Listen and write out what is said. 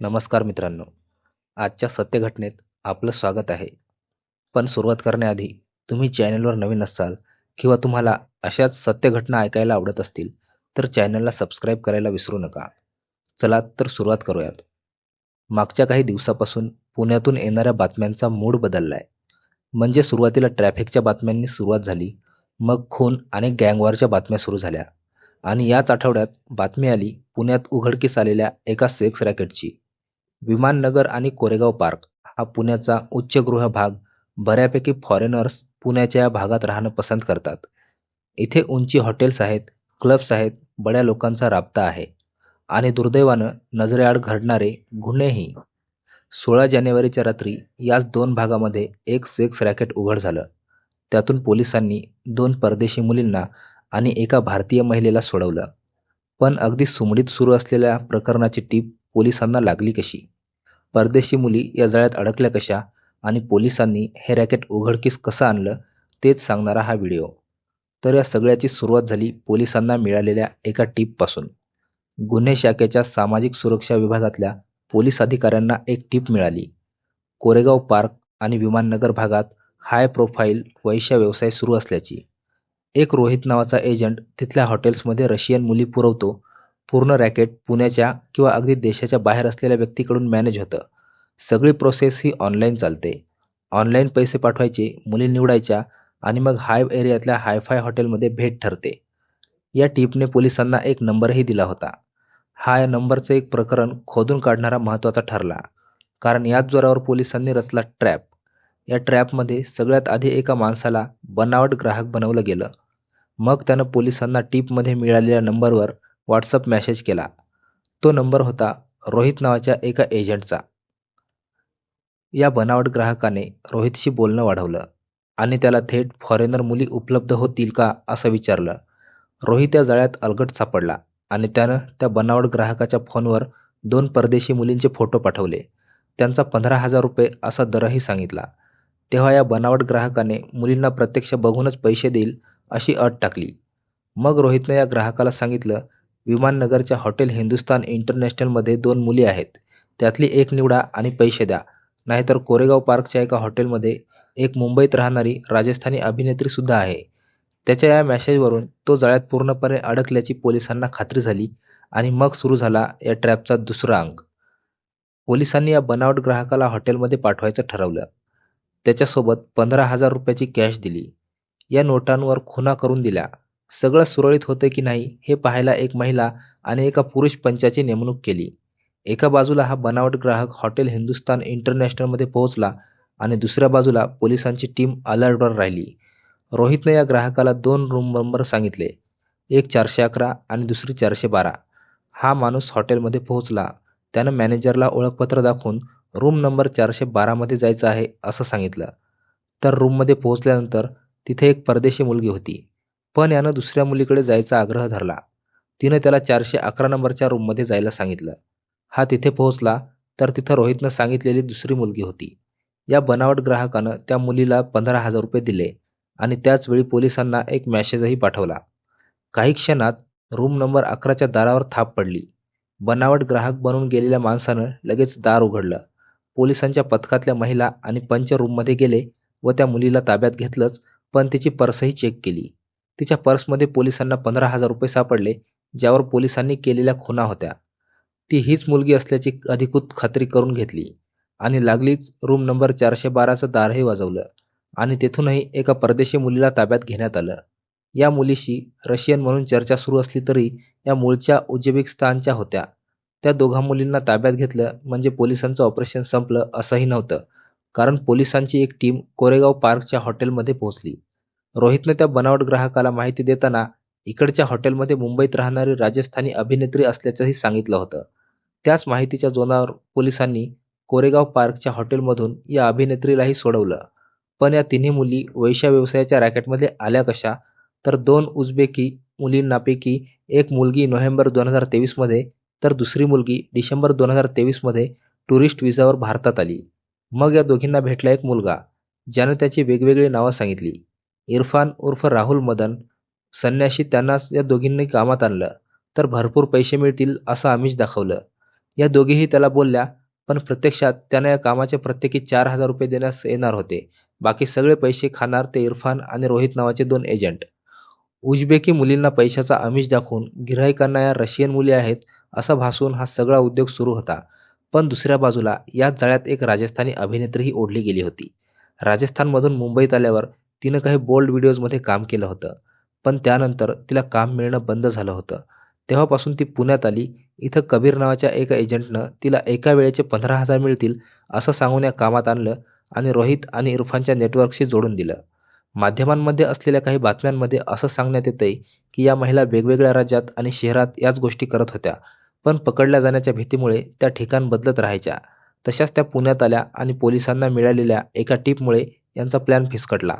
नमस्कार मित्रांनो. आजच्या सत्यघटनेत आपलं स्वागत आहे. पण सुरुवात करण्याआधी तुम्ही चॅनलवर नवीन असाल किंवा तुम्हाला अशाच सत्यघटना ऐकायला आवडत असतील तर चॅनलला सबस्क्राईब करायला विसरू नका. चला तर सुरुवात करूयात. मागच्या काही दिवसापासून पुण्यातून येणाऱ्या बातम्यांचा मूड बदलला आहे म्हणजे सुरुवातीला ट्रॅफिकच्या बातम्यांनी सुरुवात झाली मग खून आणि गँगवारच्या बातम्या सुरू झाल्या. आणि याच आठवड्यात बातमी आली पुण्यात उघडकीस आलेल्या एका सेक्स रॅकेटची. विमाननगर आणि कोरेगाव पार्क हा पुण्याचा उच्चगृह भाग बऱ्यापैकी फॉरेनर्स पुण्याच्या या भागात राहणं पसंत करतात. इथे उंची हॉटेल्स आहेत क्लब्स आहेत बड्या लोकांचा राबता आहे आणि दुर्दैवानं नजरेआड घडणारे गुन्हेही. सोळा जानेवारीच्या रात्री याच दोन भागामध्ये एक सेक्स रॅकेट उघड झालं. त्यातून पोलिसांनी दोन परदेशी मुलींना आणि एका भारतीय महिलेला सोडवलं. पण अगदी सुमडीत सुरू असलेल्या प्रकरणाची टीप पोलिसांना लागली कशी? परदेशी मुली या जाळ्यात अडकल्या कशा? आणि पोलिसांनी हे रॅकेट उघडकीस कसं आणलं? तेच सांगणारा हा व्हिडिओ. तर या सगळ्याची सुरुवात झाली पोलिसांना मिळालेल्या एका टीपपासून गुन्हे शाखेच्या सामाजिक सुरक्षा विभागातल्या पोलीस अधिकाऱ्यांना एक टीप मिळाली. कोरेगाव पार्क आणि विमाननगर भागात हाय प्रोफाईल वैश्य व्यवसाय सुरू असल्याची. एक रोहित नावाचा एजंट तिथल्या हॉटेल्समध्ये रशियन मुली पुरवतो पूर्ण रॅकेट पुण्याच्या किंवा अगदी देशाच्या बाहेर असलेल्या व्यक्तीकडून मॅनेज होतं. सगळी प्रोसेस ही ऑनलाईन चालते. ऑनलाईन पैसे पाठवायचे मुली निवडायच्या आणि मग हाय एरियातल्या हायफाय हॉटेलमध्ये भेट ठरते. या टीपने पोलिसांना एक नंबरही दिला होता. हा या नंबरचं एक प्रकरण खोदून काढणारा महत्त्वाचा ठरला. कारण याच जोरावर पोलिसांनी रचला ट्रॅप या ट्रॅपमध्ये सगळ्यात आधी एका माणसाला बनावट ग्राहक बनवलं गेलं. मग त्यानं पोलिसांना टीपमध्ये मिळालेल्या नंबरवर व्हॉट्सअप मेसेज केला. तो नंबर होता रोहित नावाच्या एका एजंटचा या बनावट ग्राहकाने रोहितशी बोलणं वाढवलं आणि त्याला थेट फॉरेनर मुली उपलब्ध होतील का असं विचारलं. रोहित या जाळ्यात अलगट सापडला आणि त्यानं त्या बनावट ग्राहकाच्या फोनवर दोन परदेशी मुलींचे फोटो पाठवले. त्यांचा पंधरा हजार रुपये असा दरही सांगितला. तेव्हा या बनावट ग्राहकाने मुलींना प्रत्यक्ष बघूनच पैसे देईल अशी अट टाकली. मग रोहितनं या ग्राहकाला सांगितलं विमाननगरच्या हॉटेल हिंदुस्तान इंटरनॅशनलमध्ये दोन मुली आहेत. त्यातली एक निवडा आणि पैसे द्या. नाहीतर कोरेगाव पार्कच्या एका हॉटेलमध्ये एक मुंबईत राहणारी राजस्थानी अभिनेत्रीसुद्धा आहे. त्याच्या या मॅसेजवरून तो जाळ्यात पूर्णपणे अडकल्याची पोलिसांना खात्री झाली आणि मग सुरू झाला या ट्रॅपचा दुसरा अंग. पोलिसांनी या बनावट ग्राहकाला हॉटेलमध्ये पाठवायचं ठरवलं. त्याच्यासोबत पंधरा हजार रुपयाची कॅश दिली. या नोटांवर खुना करून दिल्या सगळं सुरळीत होतं की नाही हे पाहायला एक महिला आणि एका पुरुष पंचाची नेमणूक केली. एका बाजूला हा बनावट ग्राहक हॉटेल हिंदुस्तान इंटरनॅशनलमध्ये पोहोचला आणि दुसऱ्या बाजूला पोलिसांची टीम अलर्टवर राहिली. रोहितने या ग्राहकाला दोन रूम नंबर सांगितले. एक चारशे अकरा आणि दुसरी चारशे बारा. हा माणूस हॉटेलमध्ये पोहोचला. त्यानं मॅनेजरला ओळखपत्र दाखवून रूम नंबर चारशे बारामध्ये जायचं आहे असं सांगितलं. तर रूममध्ये पोहोचल्यानंतर तिथे एक परदेशी मुलगी होती. पण यानं दुसऱ्या मुलीकडे जायचा आग्रह धरला. तिनं त्याला चारशे अकरा नंबरच्या रूममध्ये जायला सांगितलं. हा तिथे पोहोचला तर तिथं रोहितनं सांगितलेली दुसरी मुलगी होती. या बनावट ग्राहकानं त्या मुलीला पंधरा हजार रुपये दिले आणि त्याचवेळी पोलिसांना एक मॅसेजही पाठवला. काही क्षणात रूम नंबर अकराच्या दारावर थाप पडली. बनावट ग्राहक बनून गेलेल्या माणसानं लगेच दार उघडलं. पोलिसांच्या पथकातल्या महिला आणि पंच रूममध्ये गेले व त्या मुलीला ताब्यात घेतलंच पण तिची पर्सही चेक केली. तिच्या पर्समध्ये पोलिसांना पंधरा हजार रुपये सापडले ज्यावर पोलिसांनी केलेल्या खुना होत्या. ती हीच मुलगी असल्याची अधिकृत खात्री करून घेतली आणि लागलीच रूम नंबर चारशे बाराचं दारही वाजवलं आणि तेथूनही एका परदेशी मुलीला ताब्यात घेण्यात आलं. या मुलीशी रशियन म्हणून चर्चा सुरू असली तरी या मूळच्या उज्बेकिस्तानच्या होत्या. त्या दोघा मुलींना ताब्यात घेतलं म्हणजे पोलिसांचं ऑपरेशन संपलं असंही नव्हतं कारण पोलिसांची एक टीम कोरेगाव पार्कच्या हॉटेलमध्ये पोहोचली. रोहितनं त्या बनावट ग्राहकाला माहिती देताना इकडच्या हॉटेलमध्ये मुंबईत राहणारी राजस्थानी अभिनेत्री असल्याचंही सांगितलं होतं. त्याच माहितीच्या जोनावर पोलिसांनी कोरेगाव पार्कच्या हॉटेलमधून या अभिनेत्रीलाही सोडवलं. पण या तिन्ही मुली वैशा व्यवसायाच्या रॅकेटमध्ये आल्या कशा? तर दोन उझबेकी मुलींनापैकी एक मुलगी नोव्हेंबर दोन हजार तेवीसमध्ये तर दुसरी मुलगी डिसेंबर दोन हजार तेवीसमध्ये टुरिस्ट विजावर भारतात आली. मग या दोघींना भेटला एक मुलगा ज्यानं त्याची वेगवेगळी नावं सांगितली. इरफान उर्फ राहुल मदन संन्याशी त्यांनाच या दोघींनी कामात आणलं. तर भरपूर पैसे मिळतील असं आमिष दाखवलं. या दोघीही त्याला बोलल्या पण प्रत्यक्षात त्यांना या कामाचे प्रत्येकी चार हजार रुपये देण्यास येणार होते. बाकी सगळे पैसे खाणार ते इरफान आणि रोहित नावाचे दोन एजंट. उजबेकी मुलींना पैशाचा आमिष दाखवून गिऱ्हाईकांना या रशियन मुली आहेत असं भासून हा सगळा उद्योग सुरू होता. पण दुसऱ्या बाजूला याच जाळ्यात एक राजस्थानी अभिनेत्रीही ओढली गेली होती. राजस्थानमधून मुंबईत आल्यावर तिनं काही बोल्ड व्हिडिओजमध्ये काम केलं होतं. पण त्यानंतर तिला काम मिळणं बंद झालं होतं. तेव्हापासून ती पुण्यात आली. इथं कबीर नावाच्या एका एजंटनं तिला एका वेळेचे पंधरा हजार मिळतील असं सांगून या कामात आणलं आणि रोहित आणि इरफानच्या नेटवर्कशी जोडून दिलं. माध्यमांमध्ये असलेल्या काही बातम्यांमध्ये असं सांगण्यात येतंय की या महिला वेगवेगळ्या राज्यात आणि शहरात याच गोष्टी करत होत्या. पण पकडल्या जाण्याच्या भीतीमुळे त्या ठिकाण बदलत राहायच्या. तशाच त्या पुण्यात आल्या आणि पोलिसांना मिळालेल्या एका टीपमुळे यांचा प्लॅन फिसकटला.